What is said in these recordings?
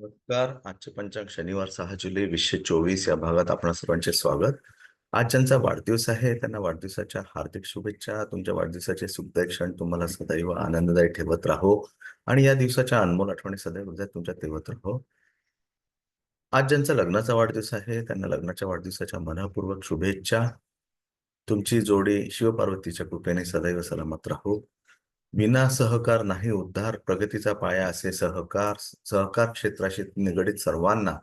नमस्कार. आजचे पंचांग शनिवार सहा जुलै वीसशे चोवीस या भागात आपणा सर्वांचे स्वागत. आज ज्यांचा वाढदिवस आहे त्यांना वाढदिवसाच्या हार्दिक शुभेच्छा. तुमच्या वाढदिवसाचे सुखदायी क्षण तुम्हाला सदैव आनंददायी ठेवत राहो. आणि या दिवसाच्या अनमोल आठवणी सदैव हृदयात तुमच्या ठेवत राहो. आज ज्यांचा लग्नाचा वाढदिवस आहे त्यांना लग्नाच्या वाढदिवसाच्या मनपूर्वक शुभेच्छा. तुमची जोडी शिवपार्वतीच्या कृपेने सदैव सलामत राहो. विना सहकार नाही उद्धार प्रगतीचा पाया असे सहकार सहकार क्षेत्राशी निगडित सर्वांना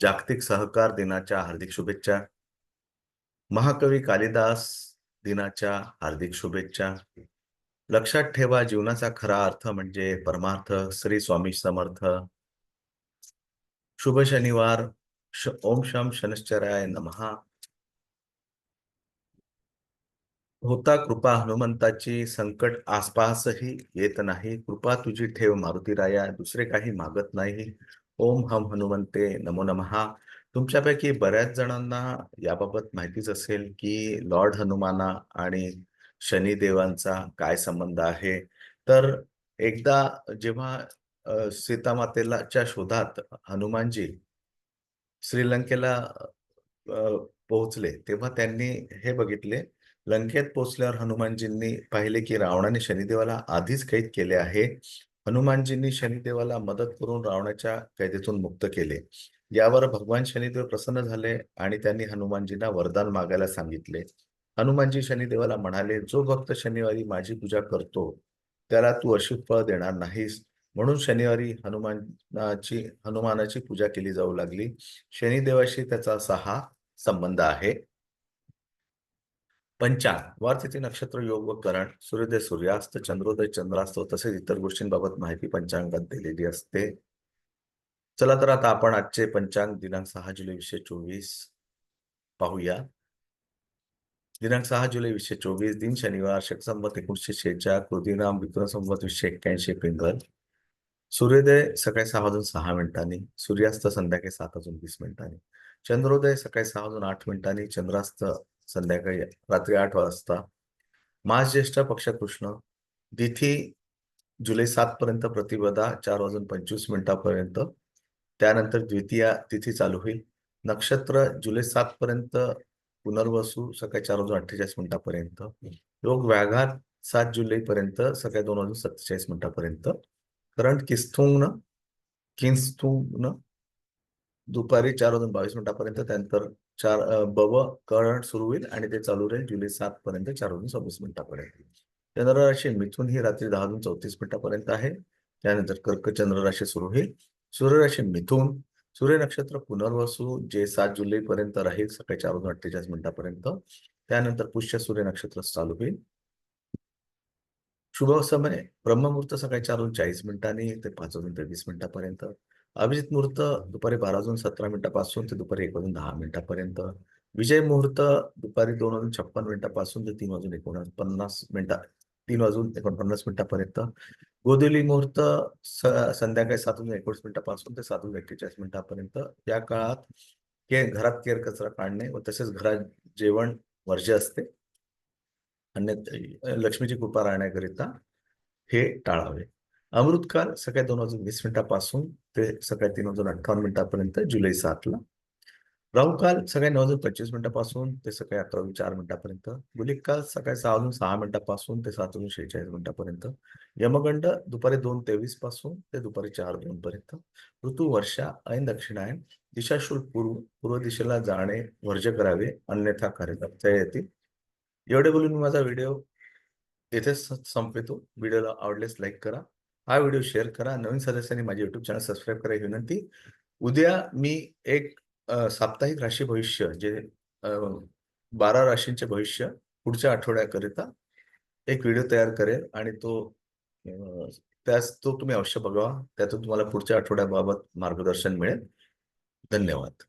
जागतिक सहकार दिनाच्या हार्दिक शुभेच्छा. महाकवी कालिदास दिनाच्या हार्दिक शुभेच्छा. लक्षात ठेवा जीवनाचा खरा अर्थ म्हणजे परमार्थ श्री स्वामी समर्थ. शुभ शनिवार श ओम शम शनश्चराय नमहा होता कृपा हनुमंताची संकट आसपासही येत नाही. कृपा तुझी ठेव मारुतीराया दुसरे काही मागत नाही. ओम हम हनुमंते नमो नमहा. तुमच्यापैकी बऱ्याच जणांना याबाबत माहितीच असेल की लॉर्ड हनुमाना आणि शनिदेवांचा काय संबंध आहे. तर एकदा जेव्हा सीतामातेलाच्या शोधात हनुमानजी श्रीलंकेला पोहोचले तेव्हा त्यांनी हे बघितले लंकेत पोहोचल्यावर हनुमानजींनी पाहिले की रावणाने शनिदेवाला आधीच कैद केले आहे. हनुमानजींनी शनिदेवाला मदत करून रावणाच्या कैदेतून मुक्त केले. यावर भगवान शनिदेव प्रसन्न झाले आणि त्यांनी हनुमानजींना वरदान मागायला सांगितले. हनुमानजी शनिदेवाला म्हणाले जो भक्त शनिवारी माझी पूजा करतो त्याला तू अशी फळ देणार नाहीस. म्हणून शनिवारी हनुमानाची हनुमानाची पूजा केली जाऊ लागली. शनिदेवाशी त्याचा असा हा संबंध आहे. पंचांग वार तिथी नक्षत्र योग व करण सूर्योदय सूर्यास्त चंद्रोदय चंद्रास्त तसेच इतर गोष्टींबाबत माहिती पंचांगात दिलेली असते. चला तर आता आपण आजचे पंचांग दिनांक सहा जुलै वीसशे चोवीस पाहूया. दिनांक सहा जुलै वीसशे चोवीस दिन शनिवार शक संवत एकोणीसशे शेहेचाळ कृतिनाम विक्रम संवत वीसशे एक्क्याऐंशी पिंगल. सूर्योदय सकाळी सहा वाजून सहा मिनिटांनी सूर्यास्त संध्याकाळी सात वाजून वीस मिनिटांनी. चंद्रोदय सकाळी सहा वाजून आठ मिनिटांनी चंद्रास्त संध्याकाळी रात्री आठ वाजता. मास ज्येष्ठ पक्ष कृष्ण तिथी जुलै सात पर्यंत प्रतिपदा चार वाजून पंचवीस मिनिटापर्यंत. त्यानंतर द्वितीया तिथी चालू होईल. नक्षत्र जुलै सात पर्यंत पुनर्वसू सकाळी चार वाजून अठ्ठेचाळीस मिनिटापर्यंत. योग व्याघात सात जुलै पर्यंत सकाळी दोन वाजून सत्तेचाळीस मिनिटापर्यंत. करंट किस्तुंगन किन्स्तुंगन दुपारी चार वाजून बावीस मिनिटापर्यंत. त्यानंतर चार बव करंट सुरू होईल आणि ते चालू राहील जुलै सात पर्यंत चार वाजून सव्वीस मिनिटापर्यंत. चंद्र राशी मिथून ही रात्री दहा वाजून चौतीस मिनिटापर्यंत आहे. त्यानंतर कर्क चंद्र राशी सुरू होईल. सूर्य राशी मिथून सूर्य नक्षत्र पुनर्वसू जे सात जुलै पर्यंत राहील सकाळी चार वाजून अठ्ठेचाळीस मिनिटापर्यंत. त्यानंतर पुष्य सूर्य नक्षत्र चालू होईल. शुभ समय ब्रह्ममुहूर्त सकाळी चार वाजून चाळीस मिनिटांनी ते पाच वाजून तेवीस मिनिटापर्यंत. अभिजित मुहूर्त दुपारी बारा वाजून सतरा मिनिटापासून ते दुपारी एक वाजून दहा मिनिटापर्यंत. विजय मुहूर्त दुपारी दोन वाजून छप्पन मिनिटापासून ते तीन वाजून एकोणपन्नास मिनिटा तीन वाजून एकोणपन्नास मिनिटापर्यंत. गोदिवली मुहूर्त संध्याकाळी सात वाजून एकोणीस मिनिटापासून ते सात वाजून एक्केचाळीस मिनिटापर्यंत. या काळात के घरात केर कचरा काढणे व तसेच घरात जेवण वर्ज्य असते. अन्य लक्ष्मीची कृपा राहण्याकरिता हे टाळावे. अमृतकाल सकाळी दोन वाजून वीस मिनिटापासून ते सकाळी तीन वाजून अठ्ठावन्न मिनिटापर्यंत जुलै सातला. राहुकाल सकाळी नऊ वाजून पंचवीस मिनिटापासून ते सकाळी अकरा वाजून चार मिनिटापर्यंत. गुलिक काल सकाळी सहा वाजून सहा मिनिटापासून ते सात वाजून शेहेचाळीस मिनिटापर्यंत. यमगंड दुपारी दोन तेवीसपासून ते दुपारी चार दोन पर्यंत. ऋतू वर्षा ऐन दक्षिणायन दिशाशूल पूर्व पूर्व दिशेला जाणे वर्ज्य करावे अन्यथा कार्य येतील एवढे बोलून मी माझा व्हिडिओ येथेच संपवितो. व्हिडिओला आवडलेस लाईक करा. हा व्हिडिओ शेअर करा. नवीन सदस्यांनी माझे युट्यूब चॅनल सबस्क्राईब करा ही विनंती. उद्या मी एक साप्ताहिक राशी भविष्य जे बारा राशींचे भविष्य पुढच्या आठवड्याकरिता एक व्हिडिओ तयार करेल आणि तो त्यास तो तुम्ही अवश्य बघावा. त्यातून तुम्हाला पुढच्या आठवड्याबाबत मार्गदर्शन मिळेल. धन्यवाद.